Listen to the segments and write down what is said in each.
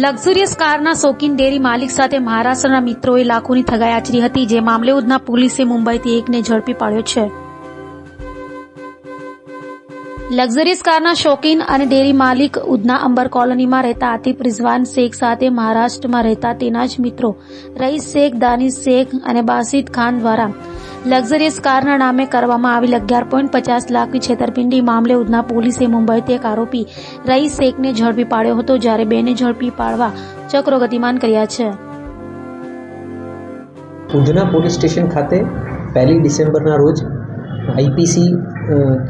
Luxurious કારના Shokeen dairy માલિક સાથે મહારાષ્ટ્રના મિત્રોએ લાખોની ઠગાઈ આચરી હતી, જે મામલે ઉધના પોલીસે મુંબઈથી એકને ઝડપી પાડ્યો છે. લક્ઝરિયસ કારના શોકીન અને ડેરી માલિક ઉધના અંબર કોલોનીમાં રહેતા આતિફ રિઝવાન શેખ સાથે મહારાષ્ટ્રમાં રહેતા તેના જ મિત્રો રઈસ શેખ, દાનિશ શેખ અને બાસિદ ખાન દ્વારા લક્ઝરિયસ કારના નામે કરવામાં આવેલ અગિયાર પોઈન્ટ પચાસ લાખની છેતરપિંડી મામલે ઉધના પોલીસે મુંબઈથી એક આરોપી રઈસ શેખને ઝડપી પાડ્યો હતો, જ્યારે બેને ઝડપી પાડવા ચક્રો ગતિમાન કર્યા છે. ઉધના પોલીસ સ્ટેશન ખાતે પહેલી ડિસેમ્બરના રોજ આઈપીસી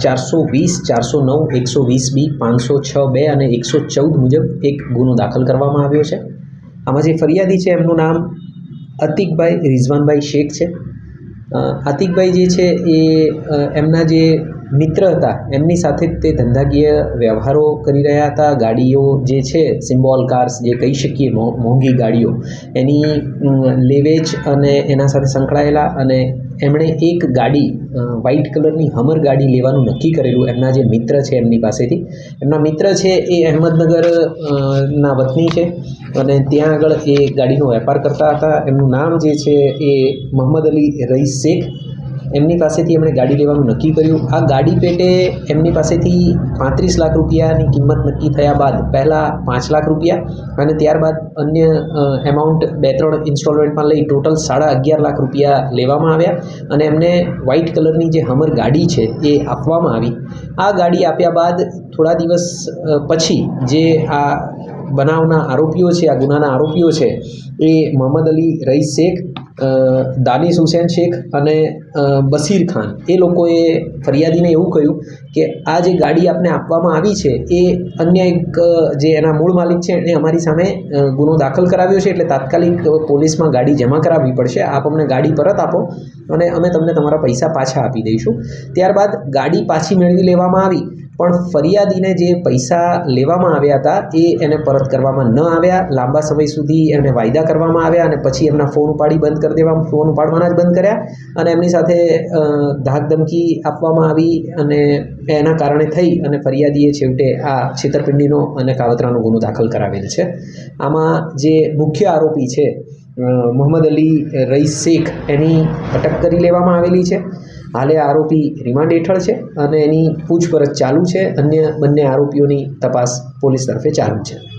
ચારસો વીસ, ચારસો નવ, એકસો વીસ બી, પાંચસો છ બે અને એકસો ચૌદ મુજબ એક ગુનો દાખલ કરવામાં આવ્યો છે. આમાં જે ફરિયાદી છે એમનું નામ અતિકભાઈ, રિઝવાનભાઈ શેખ છે. અ, જે છે એ એમના જે મિત્ર હતા. એમની સાથે જ તે ધંધાકીય વ્યવહારો કરી રહ્યા હતા. ગાડીઓ જે છે, સિમ્બોલ કાર્સ જે કહી શકીએ મોંઘી ગાડીઓ, એની લેવેચ અને એના સાથે સંકળાયેલા અને એમણે એક ગાડી વ્હાઇટ કલરની હમર ગાડી લેવાનું નક્કી કરેલું એમના જે મિત્ર છે એમની પાસેથી. એમના મિત્ર છે એ અહેમદનગર ના વતની છે અને ત્યાં આગળ એ ગાડીનો વેપાર કરતા હતા. એમનું નામ જે છે એ મોહમ્મદ અલી રઈસ શેખ. એમની પાસેથી એમણે ગાડી લેવાનું નક્કી કર્યું. આ ગાડી પેટે એમની પાસેથી પાંત્રીસ લાખ રૂપિયાની કિંમત નક્કી થયા બાદ પહેલાં પાંચ લાખ રૂપિયા અને ત્યારબાદ અન્ય એમાઉન્ટ બે ત્રણ ઇન્સ્ટોલમેન્ટમાં લઈ ટોટલ સાડા અગિયાર લાખ રૂપિયા લેવામાં આવ્યા અને એમને વ્હાઇટ કલરની જે હમર ગાડી છે એ આપવામાં આવી. આ ગાડી આપ્યા બાદ થોડા દિવસ પછી જે આ બનાવના આરોપીઓ છે, આ ગુનાના આરોપીઓ છે, એ મોહમ્મદ અલી રઈસ શેખ દાનિશ હુસેન શેખ અને બસીર ખાન. એ લોકોએ ફરિયાદીને એવું કહ્યું કે આ જે ગાડી આપને આપવામાં આવી છે, એ અન્ય એક જે એના મૂળ માલિક છે એણે અમારી સામે ગુનો દાખલ કરાવ્યો છે, એટલે તાત્કાલિક પોલીસમાં ગાડી જમા કરાવવી પડશે. આપ અમને ગાડી પરત આપો અને અમે તમને તમારા પૈસા પાછા આપી દઈશું. ત્યારબાદ ગાડી પાછી મેળવી લેવામાં આવી. પણ ફરિયાદીને જે પૈસા લેવામાં આવ્યા હતા, એ એને પરત કરવામાં ન આવ્યા. લાંબા સમય સુધી એમને વાયદા કરવામાં આવ્યા અને પછી એમના ફોન ઉપાડી બંધ કરી દેવા, ફોન ઉપાડવાના જ બંધ કર્યા. અને એમની સાથે ધાકધમકી આપવામાં આવી અને એના કારણે થઈ અને ફરિયાદીએ છેવટે આ છેતરપિંડીનો અને કાવતરાનો ગુનો દાખલ કરાવેલ છે. આમાં જે મુખ્ય આરોપી છે મોહમ્મદ અલી રઈસ શેખ, એની અટક કરી લેવામાં આવેલી છે. હાલે આરોપી રિમાન્ડ હેઠળ છે અને એની પૂછપરછ ચાલુ છે. અન્ય બંને આરોપીઓની તપાસ પોલીસ તરફે ચાલુ છે.